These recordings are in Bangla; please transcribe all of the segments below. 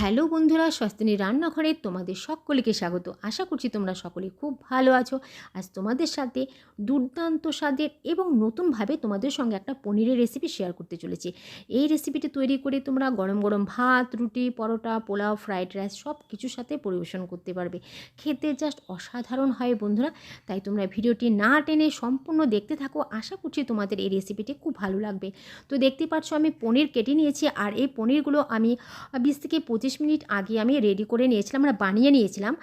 হ্যালো বন্ধুরা স্বস্তিনী রান্নাঘরে তোমাদের সকলকে স্বাগত। আশা করছি তোমরা সকলে খুব ভালো আছো। আজ তোমাদের সাথে দুর্দান্ত স্বাদের এবং নতুনভাবে তোমাদের সঙ্গে একটা পনিরের রেসিপি শেয়ার করতে চলেছি। এই রেসিপিটি তৈরি করে তোমরা গরম গরম ভাত, রুটি, পরোটা, পোলাও ফ্রাইড রাইস সব কিছুর সাথে পরিবেশন করতে পারবে। খেতে জাস্ট অসাধারণ হয় বন্ধুরা, তাই তোমরা ভিডিওটি না টেনে সম্পূর্ণ দেখতে থাকো। আশা করছি তোমাদের এই রেসিপিটি খুব ভালো লাগবে। তো দেখতে পাচ্ছ আমি পনির কেটে নিয়েছি, আর এই পনিরগুলো আমি বিশ থেকে পঁচিশ মিনিট আগে আমি রেডি করে নিয়েছিলাম মানে বানিয়ে নিয়েছিলাম।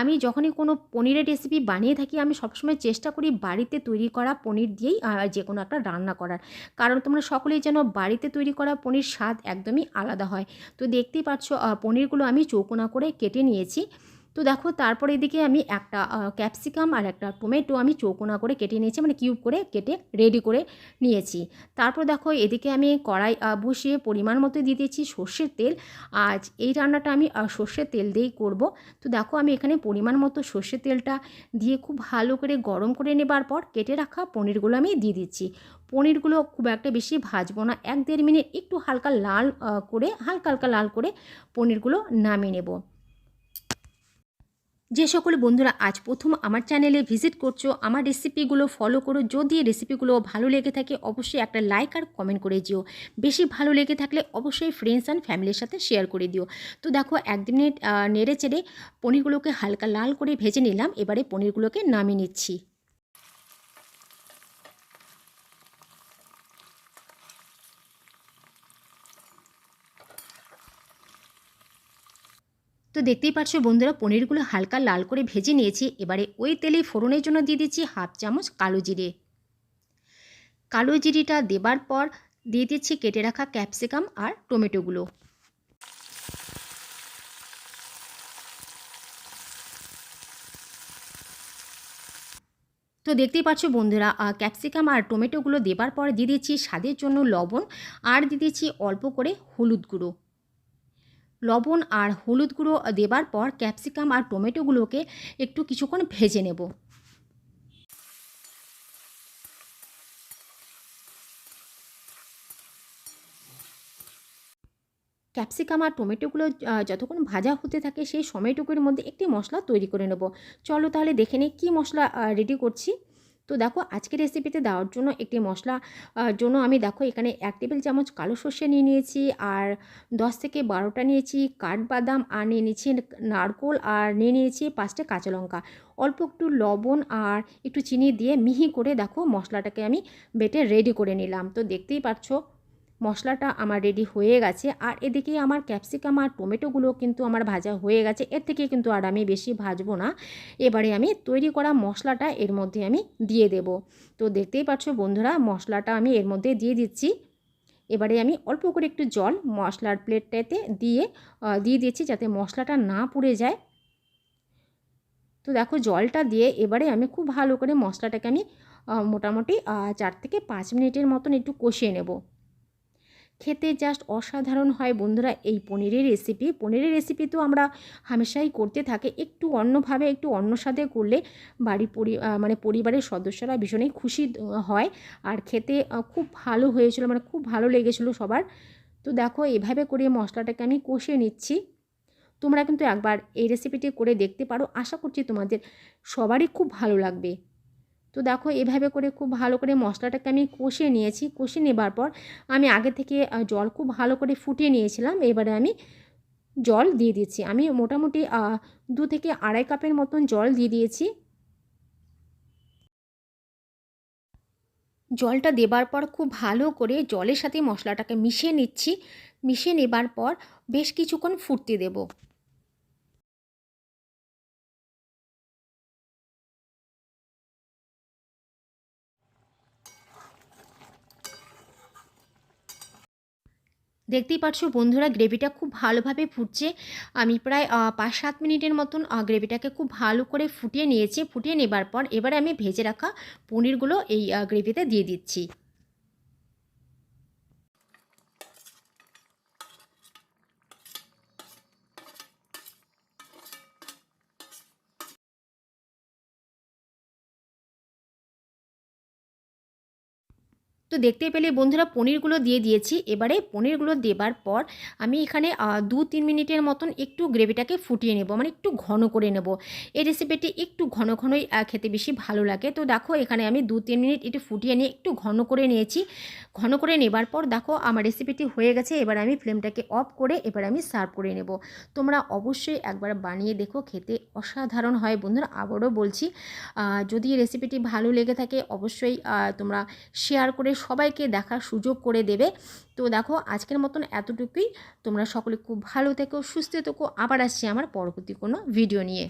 আমি যখনই কোনো পনিরের রেসিপি বানিয়ে থাকি, আমি সবসময় চেষ্টা করি বাড়িতে তৈরি করা পনির দিয়েই যে কোনো একটা রান্না করার। কারণ তোমরা সকলেই যেন বাড়িতে তৈরি করা পনির স্বাদ একদমই আলাদা হয়। তো দেখতেই পাচ্ছ পনিরগুলো আমি চৌকোনা করে কেটে নিয়েছি। তো দেখো তারপর এদিকে আমি একটা ক্যাপসিকাম আর একটা টমেটো আমি চৌকোনা করে কেটে নিয়েছি মানে কিউব করে কেটে রেডি করে নিয়েছি। তারপর দেখো এদিকে আমি কড়াই বসিয়ে পরিমাণ মতো দিয়ে দিয়েছি সর্ষের তেল। আজ এই রান্নাটা আমি সর্ষের তেল দিয়েই করব। তো দেখো আমি এখানে পরিমাণ মতো সর্ষের তেলটা দিয়ে খুব ভালো করে গরম করে নেবার পর কেটে রাখা পনিরগুলো আমি দিয়ে দিচ্ছি। পনিরগুলো খুব একটা বেশি ভাজবো না, এক দেড় মিনিট একটু হালকা লাল করে, হালকা হালকা লাল করে পনিরগুলো নামিয়ে নেব। যে সকল বন্ধুরা আজ প্রথম আমার চ্যানেলে ভিজিট করছ, আমার রেসিপিগুলো ফলো করো। যদি রেসিপিগুলো ভালো লেগে থাকে, অবশ্যই একটা লাইক আর কমেন্ট করে দিও। বেশি ভালো লেগে থাকলে অবশ্যই ফ্রেন্ডস অ্যান্ড ফ্যামিলির সাথে শেয়ার করে দিও। তো দেখো, একদিনে নেড়ে চেড়ে পনিরগুলোকে হালকা লাল করে ভেজে নিলাম। এবারে পনিরগুলোকে নামিয়ে নিচ্ছি। তো দেখতেই পাচ্ছ বন্ধুরা, পনিরগুলো হালকা লাল করে ভেজে নিয়েছি। এবারে ওই তেলেই ফোড়নের জন্য দিয়ে দিচ্ছি হাফ চামচ কালো জিরে। কালো জিরিটা দেবার পর দিয়ে দিচ্ছি কেটে রাখা ক্যাপসিকাম আর টমেটোগুলো। তো দেখতেই পাচ্ছ বন্ধুরা ক্যাপসিকাম আর টমেটোগুলো দেবার পর দিয়ে দিচ্ছি স্বাদের জন্য লবণ আর দিয়ে দিচ্ছি অল্প করে হলুদ গুঁড়ো। লবণ আর হলুদ গুঁড়ো দেবার পর ক্যাপসিকাম আর টমেটোগুলোকে একটু কিছুক্ষণ ভেজে নেব। ক্যাপসিকাম আর টমেটোগুলো যতক্ষণ ভাজা হতে থাকে সেই সময়টুকুর মধ্যে একটি মশলা তৈরি করে নেব। চলো তাহলে দেখে নিই কী মশলা রেডি করছি। তো দেখো আজকে রেসিপিতে দেওয়ার জন্য একটি মশলা জন্য আমি দেখো এখানে এক টেবিল চামচ কালো সর্ষে নিয়ে নিয়েছি আর দশ থেকে বারোটা নিয়েছি কাঠবাদাম আর নিয়ে নিয়েছি নারকোল আর নিয়ে নিয়েছি পাঁচটা কাঁচা লঙ্কা। অল্প একটু লবণ আর একটু চিনি দিয়ে মিহি করে দেখো মশলাটাকে আমি বেটে রেডি করে নিলাম। তো দেখতেই পাচ্ছ মশলাটা আমার রেডি হয়ে গেছে। আর এদিকে আমার ক্যাপসিকাম আর টমেটোগুলো কিন্তু আমার ভাজা হয়ে গেছে। এর থেকে কিন্তু আর আমি বেশি ভাজবো না। এবারে আমি তৈরি করা মশলাটা এর মধ্যে আমি দিয়ে দেব। তো দেখতেই পাচ্ছ বন্ধুরা, মশলাটা আমি এর মধ্যে দিয়ে দিচ্ছি। এবারে আমি অল্প করে একটু জল মশলার প্লেটটাতে দিয়ে দিয়ে দিচ্ছি যাতে মশলাটা না পুড়ে যায়। তো দেখো জলটা দিয়ে এবারে আমি খুব ভালো করে মশলাটাকে আমি মোটামুটি চার থেকে পাঁচ মিনিটের মতন একটু কষিয়ে নেব। খেতে জাস্ট অসাধারণ হয় বন্ধুরা এই পনিরের রেসিপি পনিরের রেসিপি তো আমরা হামেশাই করতে থাকে, একটু অন্যভাবে, একটু অন্য স্বাদে করলে বাড়ি পরি মানে পরিবারের সদস্যরা ভীষণই খুশি হয়। আর খেতে খুব ভালো হয়েছিল মানে খুব ভালো লেগেছিলো সবার। তো দেখো, এভাবে করে মশলাটাকে আমি কষিয়ে নিচ্ছি। তোমরা কিন্তু একবার এই রেসিপিটি করে দেখতে পারো। আশা করছি তোমাদের সবারই খুব ভালো লাগবে। তো দেখো এভাবে করে খুব ভালো করে মশলাটাকে আমি কষিয়ে নিয়েছি। কষিয়ে নেবার পর আমি আগে থেকে জল খুব ভালো করে ফুটিয়ে নিয়েছিলাম। এবারে আমি জল দিয়ে দিচ্ছি। আমি মোটামুটি দু থেকে আড়াই কাপের মতন জল দিয়ে দিয়েছি। জলটা দেবার পর খুব ভালো করে জলের সাথে মশলাটাকে মিশিয়ে নিচ্ছি। মিশিয়ে নেবার পর বেশ কিছুক্ষণ ফুটতে দেবো। দেখতেই পাচ্ছ বন্ধুরা, গ্রেভিটা খুব ভালোভাবে ফুটছে। আমি প্রায় পাঁচ সাত মিনিটের মতন গ্রেভিটাকে খুব ভালো করে ফুটিয়ে নিয়েছি। ফুটিয়ে নেবার পর এবারে আমি ভেজে রাখা পনিরগুলো এই গ্রেভিতে দিয়ে দিচ্ছি। তো দেখতে পেলে বন্ধুরা পনিরগুলো দিয়ে দিয়েছি। এবারে পনিরগুলো দেবার পর আমি এখানে দু তিন মিনিটের মতন একটু গ্রেভিটাকে ফুটিয়ে নেব মানে একটু ঘন করে নেব। এই রেসিপিটি একটু ঘন ঘনই খেতে বেশি ভালো লাগে। তো দেখো, এখানে আমি দু তিন মিনিট একটু ফুটিয়ে নিয়ে একটু ঘন করে নিয়েছি। ঘন করে নেবার পর দেখো, আমার রেসিপিটি হয়ে গেছে। এবার আমি ফ্লেমটাকে অফ করে এবার আমি সার্ভ করে নেব। তোমরা অবশ্যই একবার বানিয়ে দেখো, খেতে অসাধারণ হয় বন্ধুরা। আবারও বলছি যদি রেসিপিটি ভালো লেগে থাকে, অবশ্যই তোমরা শেয়ার করে সবাইকে দেখার সুযোগ করে দেবে। তো দেখো, আজকের মতন এতটুকুই। তোমরা সকলে খুব ভালো থেকো, সুস্থ থেকো। আবার আসছি আমার পরবর্তী কোনো ভিডিও নিয়ে।